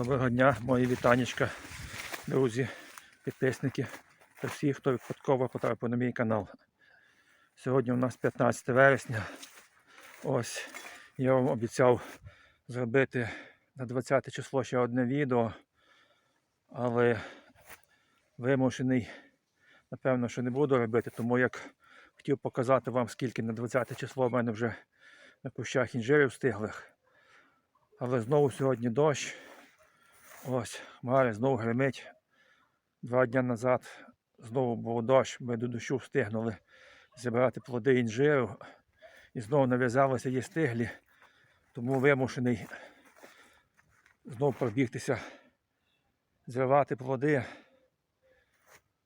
Доброго дня, мої вітанечка, друзі, підписники та всі, хто випадково потрапив на мій канал. Сьогодні у нас 15 вересня. Ось я вам обіцяв зробити на 20 число ще одне відео, але вимушений, напевно, що не буду робити, тому як хотів показати вам, скільки на 20 число в мене вже на кущах інжирів стиглих. Але знову сьогодні дощ. Ось, хмари знову гримить. Два дні назад знову був дощ, ми до дощу встигнули зібрати плоди інжиру. І знову нав'язалися є стиглі, тому вимушений знову пробігтися, зривати плоди.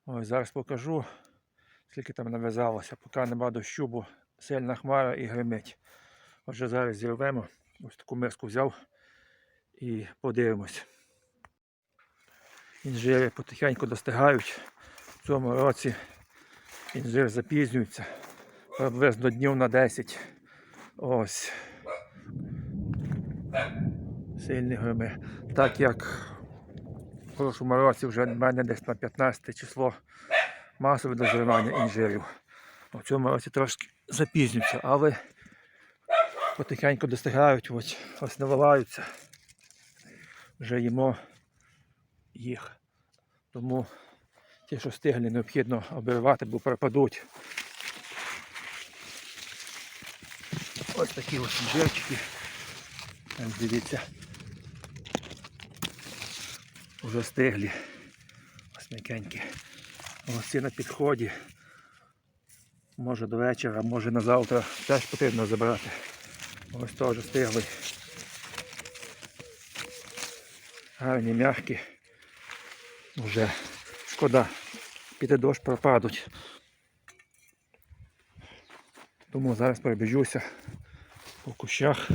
Ось зараз покажу, скільки там нав'язалося, поки нема дощу, бо сильна хмара і гримить. Отже, зараз зірвемо. Ось таку миску взяв і подивимось. Інжири потихеньку достигають. В цьому році інжир запізнюється приблизно днів на 10. Ось. Сильні грими. Так як в прошлому році вже в мене десь на 15 число масове дозрівання інжирів. У цьому році трошки запізнюється, але потихеньку достигають, ось, ось наливаються. Вже їмо їх. Тому ті, що стиглі, необхідно обірвати, бо пропадуть. Ось такі ось інжирчики. Дивіться. Уже стиглі. Ось м'якенькі. Ось на підході. Може до вечора, може на завтра теж потрібно забрати. Ось теж стиглий. Гарні, м'які. Вже шкода, піде дощ пропадуть. Тому зараз пробіжуся по кущах.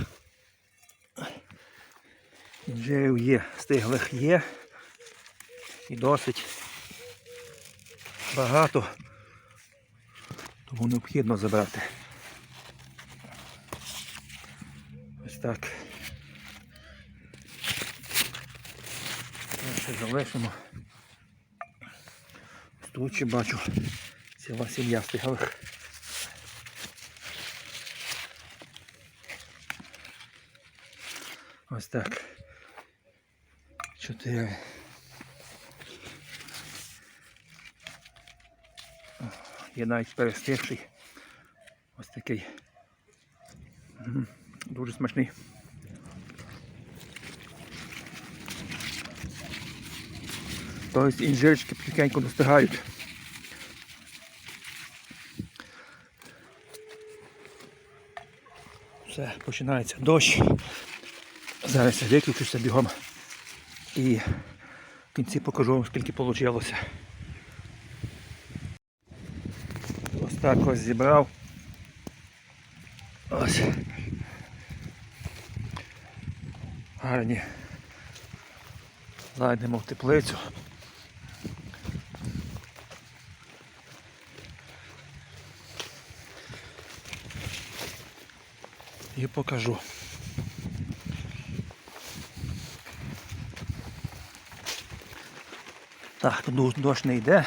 Інжирів є, стиглих є. І досить багато. Тому необхідно забрати. Ось так. Ще залишимо. Ще бачу ціла сім'я стиглих. Ось так. Чотири. Є навіть перестигший. Ось такий. Дуже смачний. Тобто інжирчики потихеньку достигають. Все, починається дощ. Зараз я виключуся бігом і в кінці покажу вам скільки вийшло. Ось так ось зібрав. Ось. Гарні. Зайдемо в теплицю. І покажу. Так, ду- дощ не йде.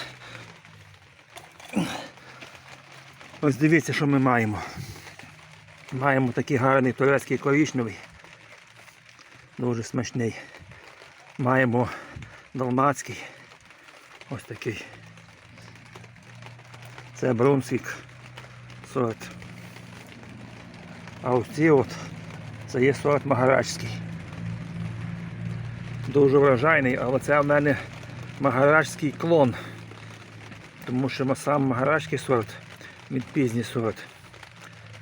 Ось дивіться, що ми маємо. Маємо такий гарний турецький коричневий. Дуже смачний. Маємо далмацький. Ось такий. Це Брунсвік сорт. А ось ці от це є сорт Магарачський. Дуже врожайний, але це в мене Магарачський клон. Тому що сам Магарачський сорт, він пізній сорт.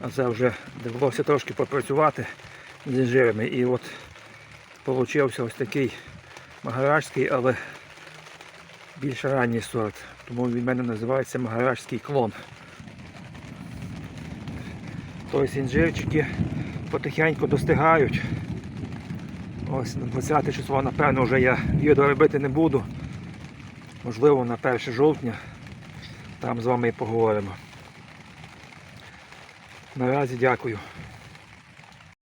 А це вже довелося трошки попрацювати з інжирами. І от получився ось такий Магарачський, але більш ранній сорт. Тому він в мене називається Магарачський клон. Тобто інжирчики потихеньку достигають. Ось на 20 число, напевно, вже я відео робити не буду. Можливо, на 1 жовтня. Там з вами і поговоримо. Наразі дякую.